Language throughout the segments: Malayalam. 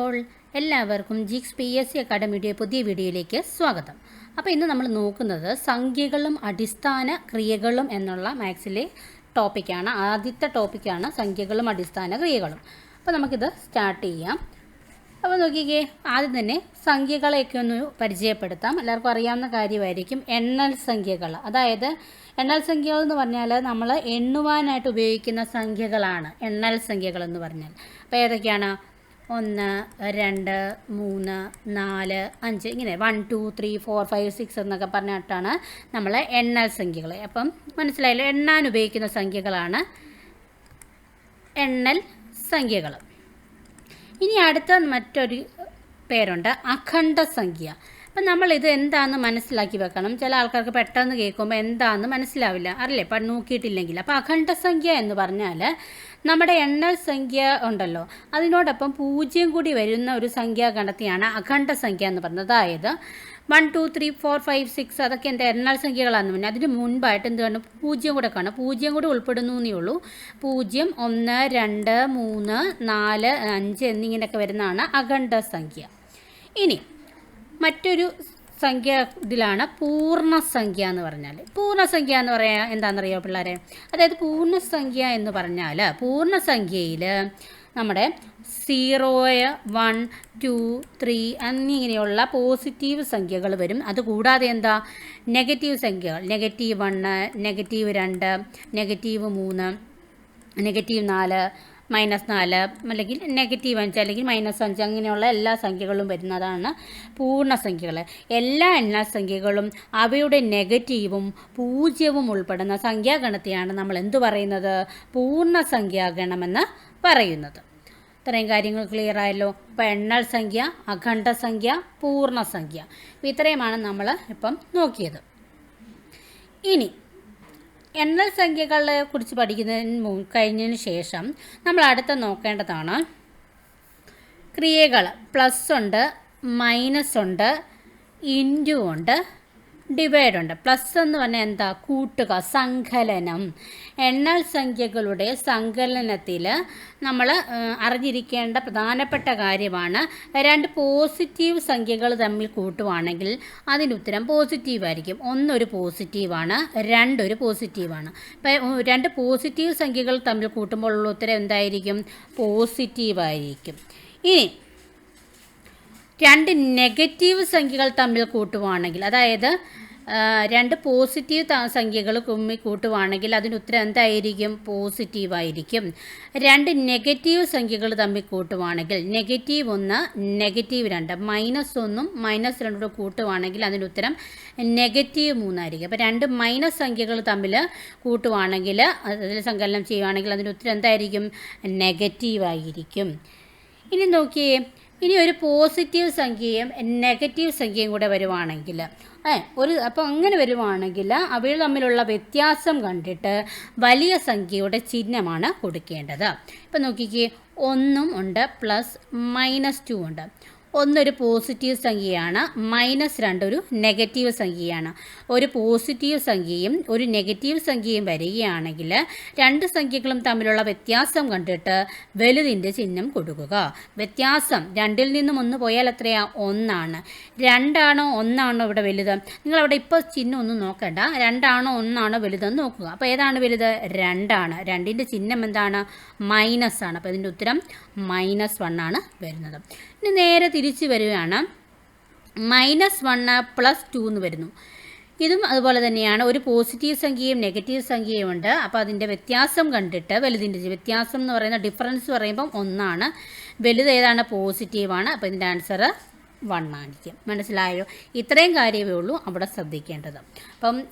അപ്പോൾ എല്ലാവർക്കും ജിക്സ് പി എസ് സി അക്കാഡമിയുടെ പുതിയ വീഡിയോയിലേക്ക് സ്വാഗതം. അപ്പോൾ ഇന്ന് നമ്മൾ നോക്കുന്നത് സംഖ്യകളും അടിസ്ഥാന ക്രിയകളും എന്നുള്ള മാത്സിലെ ടോപ്പിക്കാണ്. ആദ്യത്തെ ടോപ്പിക്കാണ് സംഖ്യകളും അടിസ്ഥാന ക്രിയകളും. അപ്പോൾ നമുക്കിത് സ്റ്റാർട്ട് ചെയ്യാം. അപ്പോൾ നോക്കിക്കേ ആദ്യം തന്നെ സംഖ്യകളെയൊക്കെ ഒന്ന് പരിചയപ്പെടുത്താം. എല്ലാവർക്കും അറിയാവുന്ന കാര്യമായിരിക്കും എണ്ണൽ സംഖ്യകൾ. അതായത് എണ്ണൽ സംഖ്യകൾ എന്ന് പറഞ്ഞാൽ നമ്മൾ എണ്ണുവാനായിട്ട് ഉപയോഗിക്കുന്ന സംഖ്യകളാണ്. എണ്ണൽ സംഖ്യകൾ എന്ന് പറഞ്ഞാൽ അപ്പോൾ ഏതൊക്കെയാണ്? ഒന്ന് രണ്ട് മൂന്ന് നാല് അഞ്ച് ഇങ്ങനെ one two three four five six എന്നൊക്കെ പറഞ്ഞിട്ടാണ് നമ്മൾ എണ്ണൽ സംഖ്യകൾ അപ്പം മനസ്സിലായല്ലോ എണ്ണാൻ ഉപയോഗിക്കുന്ന സംഖ്യകളാണ് എണ്ണൽ സംഖ്യകൾ ഇനി അടുത്ത മറ്റൊരു പേരുണ്ട് അഖണ്ഡ സംഖ്യ. അപ്പം നമ്മളിത് എന്താണെന്ന് മനസ്സിലാക്കി വെക്കണം. ചില ആൾക്കാർക്ക് പെട്ടെന്ന് കേൾക്കുമ്പോൾ എന്താണെന്ന് മനസ്സിലാവില്ല. അറിയില്ലേ? ഇപ്പം നോക്കിയിട്ടില്ലെങ്കിൽ. അപ്പോൾ അഖണ്ഡ സംഖ്യ എന്ന് പറഞ്ഞാൽ നമ്മുടെ എണ്ണൽ സംഖ്യ ഉണ്ടല്ലോ. അതിനോടൊപ്പം പൂജ്യം കൂടി വരുന്ന ഒരു സംഖ്യാഗണത്തെയാണ് അഖണ്ഡ സംഖ്യ എന്ന് പറയുന്നത് അതായത് one two three four five six അതൊക്കെ എന്റെ എണ്ണൽ സംഖ്യകളാണെന്ന് പറഞ്ഞാൽ അതിന് മുൻപായിട്ട് എന്ത് കാണും? പൂജ്യം കൂടെ കാണും. പൂജ്യം കൂടി ഉൾപ്പെടുന്നു എന്നേ ഉള്ളൂ. പൂജ്യം ഒന്ന് രണ്ട് മൂന്ന് നാല് അഞ്ച് എന്നിങ്ങനെയൊക്കെ വരുന്നതാണ് അഖണ്ഡ സംഖ്യ. ഇനി മറ്റൊരു സംഖ്യ ഇതിലാണ് പൂർണസംഖ്യ എന്ന് പറഞ്ഞാൽ. പൂർണസംഖ്യ എന്ന് പറയാൻ എന്താണെന്നറിയോ പിള്ളേരെ? അതായത് പൂർണസംഖ്യ എന്ന് പറഞ്ഞാൽ പൂർണസംഖ്യയിൽ നമ്മുടെ സീറോയ് വൺ ടു ത്രീ എന്നിങ്ങനെയുള്ള പോസിറ്റീവ് സംഖ്യകൾ വരും. അതുകൂടാതെ എന്താ? നെഗറ്റീവ് സംഖ്യകൾ. നെഗറ്റീവ് വണ്ണ് നെഗറ്റീവ് രണ്ട് നെഗറ്റീവ് മൂന്ന് നെഗറ്റീവ് നാല് മൈനസ് നാല് അല്ലെങ്കിൽ നെഗറ്റീവ് അഞ്ച് അല്ലെങ്കിൽ മൈനസ് അഞ്ച് അങ്ങനെയുള്ള എല്ലാ സംഖ്യകളും വരുന്നതാണ് പൂർണസംഖ്യകൾ എല്ലാ എണ്ണസംഖ്യകളും അവയുടെ നെഗറ്റീവും പൂജ്യവും ഉൾപ്പെടുന്ന സംഖ്യാഗണത്തെയാണ് നമ്മൾ എന്തു പറയുന്നത്? പൂർണസംഖ്യാഗണമെന്ന് പറയുന്നത്. ഇത്രയും കാര്യങ്ങൾ ക്ലിയർ ആയല്ലോ? ഇപ്പോൾ എണ്ണൽ സംഖ്യ അഖണ്ഡ സംഖ്യ പൂർണസംഖ്യ അപ്പോൾ ഇത്രയുമാണ് നമ്മൾ ഇപ്പം നോക്കിയത്. ഇനി എണ്ണൽ സംഖ്യകളെ കുറിച്ച് പഠിക്കുന്നതിന് കഴിഞ്ഞതിന് ശേഷം നമ്മൾ അടുത്ത നോക്കേണ്ടതാണ്. ക്രിയകൾ പ്ലസ് ഉണ്ട് മൈനസ് ഉണ്ട് ഇന്റു ഉണ്ട്. ഡിവൈഡ് ഉണ്ട്. പ്ലസ് എന്ന് പറഞ്ഞാൽ എന്താ? കൂട്ടുക സങ്കലനം. എണ്ണൽ സംഖ്യകളുടെ സങ്കലനത്തിൽ നമ്മൾ അറിഞ്ഞിരിക്കേണ്ട പ്രധാനപ്പെട്ട കാര്യമാണ് രണ്ട് പോസിറ്റീവ് സംഖ്യകൾ തമ്മിൽ കൂട്ടുവാണെങ്കിൽ അതിന്റെ ഉത്തരം പോസിറ്റീവ് ആയിരിക്കും. ഒന്നൊരു പോസിറ്റീവാണ് രണ്ടൊരു പോസിറ്റീവാണ് ഇപ്പം രണ്ട് പോസിറ്റീവ് സംഖ്യകൾ തമ്മിൽ കൂട്ടുമ്പോഴുള്ള ഉത്തരം എന്തായിരിക്കും? പോസിറ്റീവായിരിക്കും ഇനി രണ്ട് നെഗറ്റീവ് സംഖ്യകൾ തമ്മിൽ കൂട്ടുവാണെങ്കിൽ അതായത് രണ്ട് പോസിറ്റീവ് സംഖ്യകൾ കുമ്മി കൂട്ടുവാണെങ്കിൽ അതിന് ഉത്തരം എന്തായിരിക്കും? പോസിറ്റീവ് ആയിരിക്കും. രണ്ട് നെഗറ്റീവ് സംഖ്യകൾ തമ്മിൽ കൂട്ടുവാണെങ്കിൽ നെഗറ്റീവ് ഒന്ന് നെഗറ്റീവ് രണ്ട് മൈനസ് ഒന്നും മൈനസ് രണ്ടും കൂടെ കൂട്ടുവാണെങ്കിൽ അതിന് ഉത്തരം നെഗറ്റീവ് മൂന്നായിരിക്കും. അപ്പോൾ രണ്ട് മൈനസ് സംഖ്യകൾ തമ്മിൽ കൂട്ടുവാണെങ്കിൽ അതിൽ സങ്കലനം ചെയ്യുവാണെങ്കിൽ അതിന് ഉത്തരം എന്തായിരിക്കും? നെഗറ്റീവ് ആയിരിക്കും. ഇനി നോക്കിയേ ഇനി ഒരു പോസിറ്റീവ് സംഖ്യയും നെഗറ്റീവ് സംഖ്യയും കൂടെ വരുവാണെങ്കിൽ ഏ ഒരു അപ്പോൾ അങ്ങനെ വരുവാണെങ്കിൽ അവയിൽ തമ്മിലുള്ള വ്യത്യാസം കണ്ടിട്ട് വലിയ സംഖ്യയുടെ ചിഹ്നമാണ് കൊടുക്കേണ്ടത്. ഇപ്പം നോക്കിക്കേ ഒന്നും ഉണ്ട് പ്ലസ് മൈനസ് ടു ഉണ്ട്. ഒന്നൊരു പോസിറ്റീവ് സംഖ്യയാണ് മൈനസ് രണ്ടൊരു നെഗറ്റീവ് സംഖ്യയാണ്. ഒരു പോസിറ്റീവ് സംഖ്യയും ഒരു നെഗറ്റീവ് സംഖ്യയും വരികയാണെങ്കിൽ രണ്ട് സംഖ്യകളും തമ്മിലുള്ള വ്യത്യാസം കണ്ടിട്ട് വലുതിന്റെ ചിഹ്നം കൊടുക്കുക. വ്യത്യാസം രണ്ടിൽ നിന്നും ഒന്ന് പോയാൽ എത്രയാ? ഒന്നാണ്. രണ്ടാണോ ഒന്നാണോ ഇവിടെ വലുത്? നിങ്ങളവിടെ ഇപ്പോൾ ചിഹ്നം ഒന്നും നോക്കണ്ട. രണ്ടാണോ ഒന്നാണോ വലുതെന്ന് നോക്കുക. അപ്പോൾ ഏതാണ് വലുത്? രണ്ടാണ്. രണ്ടിന്റെ ചിഹ്നം എന്താണ്? മൈനസ് ആണ്. അപ്പോൾ ഇതിന്റെ ഉത്തരം മൈനസ് വൺ ആണ് വരുന്നത്. ഇനി നേരെ തിരിച്ച് വരികയാണ്. മൈനസ് വണ്ണ് പ്ലസ് ടു എന്ന് വരുന്നു. ഇതും അതുപോലെ തന്നെയാണ്. ഒരു പോസിറ്റീവ് സംഖ്യയും നെഗറ്റീവ് സംഖ്യയും ഉണ്ട്. അപ്പോൾ അതിന്റെ വ്യത്യാസം കണ്ടിട്ട് വലുതിന്റെ വ്യത്യാസം എന്ന് പറയുന്ന ഡിഫറൻസ് പറയുമ്പം ഒന്നാണ്. വലുത് ഏതാണ്? പോസിറ്റീവാണ് അപ്പോൾ ഇതിന്റെ ആൻസർ വൺ ആയിരിക്കും മനസ്സിലായോ? ഇത്രയും കാര്യമേ ഉള്ളൂ അവിടെ ശ്രദ്ധിക്കേണ്ടത്. അപ്പം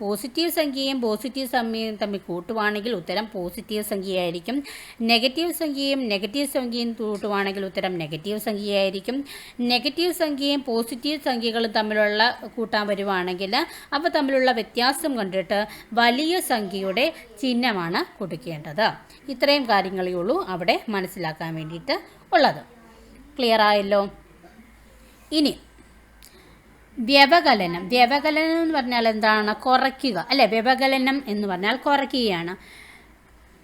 പോസിറ്റീവ് സംഖ്യയും പോസിറ്റീവ് സംഖ്യയും തമ്മിൽ കൂട്ടുവാണെങ്കിൽ ഉത്തരം പോസിറ്റീവ് സംഖ്യയായിരിക്കും. നെഗറ്റീവ് സംഖ്യയും നെഗറ്റീവ് സംഖ്യയും കൂട്ടുവാണെങ്കിൽ ഉത്തരം നെഗറ്റീവ് സംഖ്യയായിരിക്കും. നെഗറ്റീവ് സംഖ്യയും പോസിറ്റീവ് സംഖ്യകളും തമ്മിലുള്ള കൂട്ടാൻ വരുവാണെങ്കിൽ അവ തമ്മിലുള്ള വ്യത്യാസം കണ്ടിട്ട് വലിയ സംഖ്യയുടെ ചിഹ്നമാണ് കൊടുക്കേണ്ടത്. ഇത്രയും കാര്യങ്ങളേ ഉള്ളൂ അവിടെ മനസ്സിലാക്കാൻ വേണ്ടിയിട്ട് ഉള്ളത്. ക്ലിയർ ആയല്ലോ? ഇനി വ്യവകലനം. വ്യവകലനം എന്ന് പറഞ്ഞാൽ എന്താണ്? കുറയ്ക്കുക. അല്ലേ? വ്യവകലനം എന്ന് പറഞ്ഞാൽ കുറയ്ക്കുകയാണ്.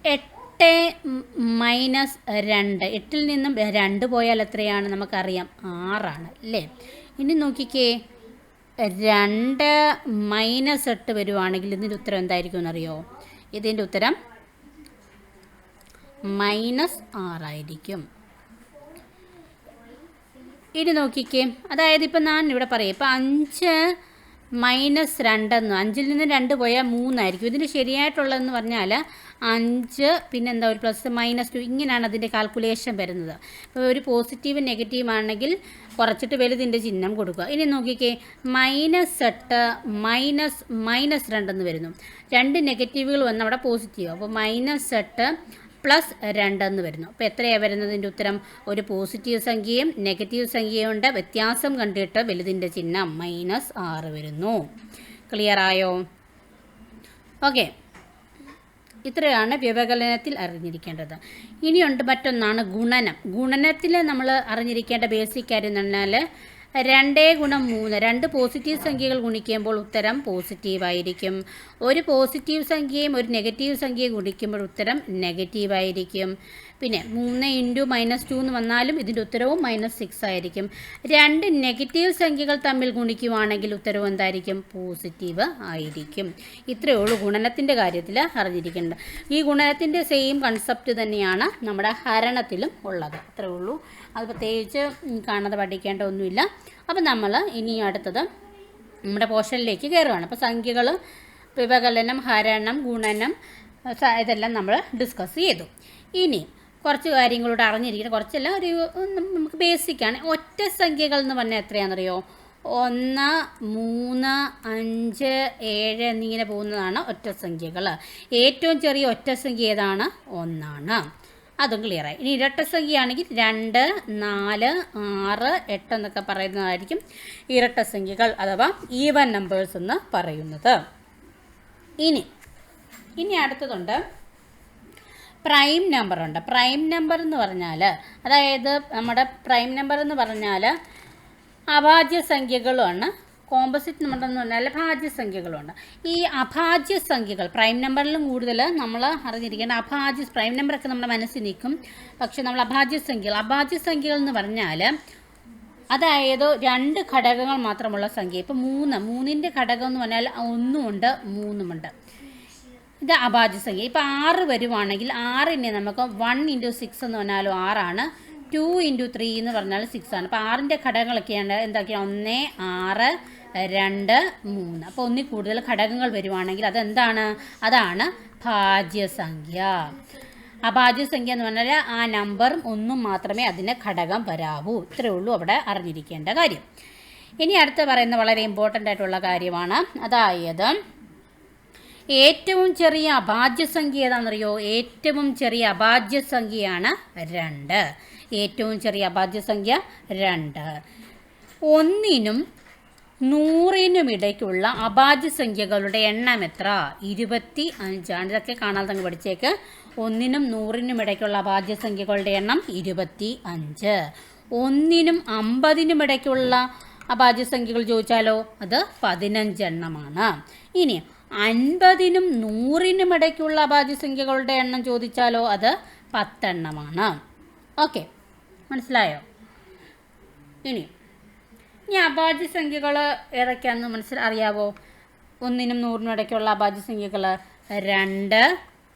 എട്ട് മൈനസ് രണ്ട്. എട്ടിൽ നിന്നും രണ്ട് പോയാൽ എത്രയാണ്? നമുക്കറിയാം ആറാണ്. അല്ലേ? ഇനി നോക്കിക്കേ. രണ്ട് മൈനസ് എട്ട് വരുവാണെങ്കിൽ ഇതിന്റെ ഉത്തരം എന്തായിരിക്കും എന്നറിയോ? ഇതിന്റെ ഉത്തരം മൈനസ് ആറായിരിക്കും. ഇനി നോക്കിക്കേ. അതായത് ഇപ്പം ഞാൻ ഇവിടെ പറയും. ഇപ്പം അഞ്ച് മൈനസ് രണ്ടെന്ന് അഞ്ചിൽ നിന്ന് രണ്ട് പോയാൽ മൂന്നായിരിക്കും. ഇതിന് ശരിയായിട്ടുള്ളതെന്ന് പറഞ്ഞാൽ അഞ്ച് പിന്നെന്താ ഒരു പ്ലസ് മൈനസ് ടു ഇങ്ങനെയാണ് അതിന്റെ കാൽക്കുലേഷൻ വരുന്നത്. ഇപ്പോൾ ഒരു പോസിറ്റീവ് നെഗറ്റീവ് ആണെങ്കിൽ കുറച്ചിട്ട് വലുതിന്റെ ചിഹ്നം കൊടുക്കുക. ഇനി നോക്കിക്കേ മൈനസ് എട്ട് മൈനസ് മൈനസ് രണ്ടെന്ന് വരുന്നു. രണ്ട് നെഗറ്റീവുകൾ വന്ന് അവിടെ പോസിറ്റീവ് അപ്പോൾ മൈനസ് എട്ട് പ്ലസ് രണ്ടെന്ന് വരുന്നു. അപ്പോൾ എത്രയാണ് വരുന്നതിന്റെ ഉത്തരം ഒരു പോസിറ്റീവ് സംഖ്യയും നെഗറ്റീവ് സംഖ്യയും ഉണ്ട്. വ്യത്യാസം കണ്ടിട്ട് വലുതിന്റെ ചിഹ്നം മൈനസ് ആറ് വരുന്നു. ക്ലിയർ ആയോ? ഓക്കെ ഇത്രയാണ് വ്യവകലനത്തിൽ അറിഞ്ഞിരിക്കേണ്ടത്. ഇനിയുണ്ട് മറ്റൊന്നാണ് ഗുണനം. ഗുണനത്തിൽ നമ്മൾ അറിഞ്ഞിരിക്കേണ്ട ബേസിക് കാര്യം എന്ന് പറഞ്ഞാൽ രണ്ടേ ഗുണം മൂന്ന്. രണ്ട് പോസിറ്റീവ് സംഖ്യകൾ ഗുണിക്കുമ്പോൾ ഉത്തരം പോസിറ്റീവ് ആയിരിക്കും. ഒരു പോസിറ്റീവ് സംഖ്യയും ഒരു നെഗറ്റീവ് സംഖ്യയും ഗുണിക്കുമ്പോൾ ഉത്തരം നെഗറ്റീവ് ആയിരിക്കും. പിന്നെ മൂന്ന് ഇന്റു മൈനസ് ടു എന്ന് വന്നാലും ഇതിന്റെ ഉത്തരവും മൈനസ് സിക്സ് ആയിരിക്കും. രണ്ട് നെഗറ്റീവ് സംഖ്യകൾ തമ്മിൽ ഗുണിക്കുവാണെങ്കിൽ ഉത്തരവ് എന്തായിരിക്കും? പോസിറ്റീവ് ആയിരിക്കും. ഇത്രയേ ഉള്ളൂ ഗുണനത്തിന്റെ കാര്യത്തിൽ അറിഞ്ഞിരിക്കേണ്ടത്. ഈ ഗുണനത്തിന്റെ സെയിം കൺസെപ്റ്റ് തന്നെയാണ് നമ്മുടെ ഹരണത്തിലും ഉള്ളത്. അത്രയേ ഉള്ളൂ. അത് പ്രത്യേകിച്ച് കാണാതെ പഠിക്കേണ്ട ഒന്നുമില്ല. അപ്പം നമ്മൾ ഇനി അടുത്തത് നമ്മുടെ പോർഷനിലേക്ക് കയറുകയാണ് അപ്പോൾ സംഖ്യകൾ വിവകലനം ഹരണം ഗുണനം ഇതെല്ലാം നമ്മൾ ഡിസ്കസ് ചെയ്തു. ഇനി കുറച്ച് കാര്യങ്ങളോട് അറിഞ്ഞിരിക്കണം. കുറച്ചെല്ലാം ഒരു നമുക്ക് ബേസിക്കാണ് ഒറ്റ സംഖ്യകൾ എന്ന് പറഞ്ഞാൽ എത്രയാണെന്നറിയോ? ഒന്ന് മൂന്ന് അഞ്ച് ഏഴ് എന്നിങ്ങനെ പോകുന്നതാണ് ഒറ്റ സംഖ്യകൾ ഏറ്റവും ചെറിയ ഒറ്റ സംഖ്യ ഏതാണ്? ഒന്നാണ്. അതും ക്ലിയറായി ഇനി ഇരട്ട സംഖ്യയാണെങ്കിൽ രണ്ട് നാല് ആറ് എട്ട് എന്നൊക്കെ പറയുന്നതായിരിക്കും ഇരട്ട സംഖ്യകൾ അഥവാ ഈവൻ നമ്പേഴ്സ് എന്ന് പറയുന്നത്. ഇനി ഇനി അടുത്തതുണ്ട്. പ്രൈം നമ്പറുണ്ട് പ്രൈം നമ്പർ എന്ന് പറഞ്ഞാൽ അതായത് നമ്മുടെ പ്രൈം നമ്പർ എന്ന് പറഞ്ഞാൽ അഭാജ്യ സംഖ്യകളുമാണ് കോമ്പസിറ്റ് നമ്പർ എന്ന് പറഞ്ഞാൽ ഭാജ്യ സംഖ്യകളുണ്ട് ഈ അഭാജ്യ സംഖ്യകൾ പ്രൈം നമ്പറിലും കൂടുതൽ നമ്മൾ അറിഞ്ഞിരിക്കേണ്ട അഭാജ്യ പ്രൈം നമ്പറൊക്കെ നമ്മുടെ മനസ്സിൽ നിൽക്കും. പക്ഷെ നമ്മൾ അഭാജ്യ സംഖ്യകൾ അഭാജ്യ സംഖ്യകൾ എന്ന് പറഞ്ഞാൽ അതായത് രണ്ട് ഘടകങ്ങൾ മാത്രമുള്ള സംഖ്യ. ഇപ്പം മൂന്ന്. മൂന്നിന്റെ ഘടകം എന്ന് പറഞ്ഞാൽ ഒന്നുമുണ്ട് മൂന്നുമുണ്ട്. ഇത് അഭാജ്യ സംഖ്യ ഇപ്പം ആറ് വരുവാണെങ്കിൽ ആറിനെ നമുക്ക് വൺ ഇന്റു സിക്സ് എന്ന് പറഞ്ഞാലും ആറാണ്. ടു ഇന്റു ത്രീ എന്ന് പറഞ്ഞാൽ സിക്സ് ആണ്. അപ്പോൾ ആറിന്റെ ഘടകങ്ങളൊക്കെയാണ് എന്തൊക്കെയാണ് ഒന്ന് ആറ് രണ്ട് മൂന്ന്. അപ്പോൾ ഒന്നിൽ കൂടുതൽ ഘടകങ്ങൾ വരുവാണെങ്കിൽ അതെന്താണ്? അതാണ് ഭാജ്യസംഖ്യ. ആ സംഖ്യ എന്ന് പറഞ്ഞാൽ ആ നമ്പറും ഒന്നും മാത്രമേ അതിന് ഘടകം വരാവൂ. ഇത്രയേ ഉള്ളൂ അവിടെ അറിഞ്ഞിരിക്കേണ്ട കാര്യം. ഇനി അടുത്ത് പറയുന്ന വളരെ ഇമ്പോർട്ടന്റ് ആയിട്ടുള്ള കാര്യമാണ്. അതായത് ഏറ്റവും ചെറിയ അഭാജ്യസംഖ്യ ഏതാണെന്നറിയോ? ഏറ്റവും ചെറിയ അഭാജ്യസംഖ്യയാണ് രണ്ട്. ഏറ്റവും ചെറിയ അഭാജ്യസംഖ്യ രണ്ട്. ഒന്നിനും നൂറിനും ഇടയ്ക്കുള്ള അഭാജ്യ സംഖ്യകളുടെ എണ്ണം എത്ര? ഇരുപത്തി അഞ്ചാണ് ഇതൊക്കെ കാണാതെ അങ്ങ് പഠിച്ചേക്ക്. ഒന്നിനും നൂറിനും ഇടയ്ക്കുള്ള അഭാജ്യ സംഖ്യകളുടെ എണ്ണം ഇരുപത്തി അഞ്ച്. ഒന്നിനും അമ്പതിനും ഇടയ്ക്കുള്ള അഭാജ്യ സംഖ്യകൾ ചോദിച്ചാലോ? അത് പതിനഞ്ചെണ്ണമാണ് ഇനി അൻപതിനും നൂറിനും ഇടയ്ക്കുള്ള അഭാജ്യ സംഖ്യകളുടെ എണ്ണം ചോദിച്ചാലോ? അത് പത്തെണ്ണമാണ്. ഓക്കെ. മനസ്സിലായോ? ഇനി ഇനി അഭാജ്യ സംഖ്യകൾ ഏതൊക്കെയാണെന്ന് മനസ്സിൽ അറിയാവോ? ഒന്നിനും നൂറിനും ഇടയ്ക്കുള്ള അഭാജ്യ സംഖ്യകൾ രണ്ട്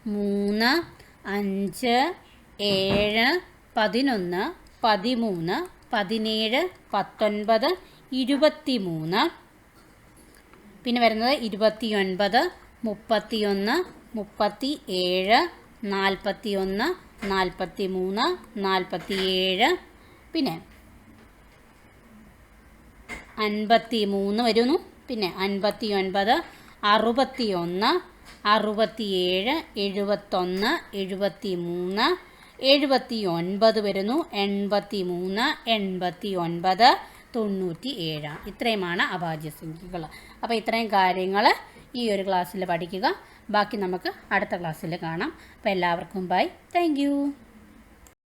മൂന്ന് അഞ്ച് ഏഴ് പതിനൊന്ന് പതിമൂന്ന് പതിനേഴ് പത്തൊൻപത് ഇരുപത്തി മൂന്ന് പിന്നെ വരുന്നത് ഇരുപത്തി ഒൻപത് മുപ്പത്തി മുപ്പത്തിയൊന്ന് മുപ്പത്തി ഏഴ് നാൽപ്പത്തി ഒന്ന് നാൽപ്പത്തി മൂന്ന് നാൽപ്പത്തി ഏഴ് പിന്നെ അൻപത്തി മൂന്ന് വരുന്നു. പിന്നെ അൻപത്തി ഒൻപത് അറുപത്തി ഒന്ന് അറുപത്തിയേഴ് എഴുപത്തൊന്ന് എഴുപത്തി മൂന്ന് എഴുപത്തി ഒൻപത് വരുന്നു. എൺപത്തി മൂന്ന് എൺപത്തി ഒൻപത് തൊണ്ണൂറ്റി ഏഴാണ് ഇത്രയുമാണ് അഭാജ്യ സംഖ്യകൾ. അപ്പോൾ ഇത്രയും കാര്യങ്ങൾ ഈ ഒരു ക്ലാസ്സിൽ പഠിക്കുക. ബാക്കി നമുക്ക് അടുത്ത ക്ലാസ്സിൽ കാണാം. അപ്പോൾ എല്ലാവർക്കും ബൈ. താങ്ക്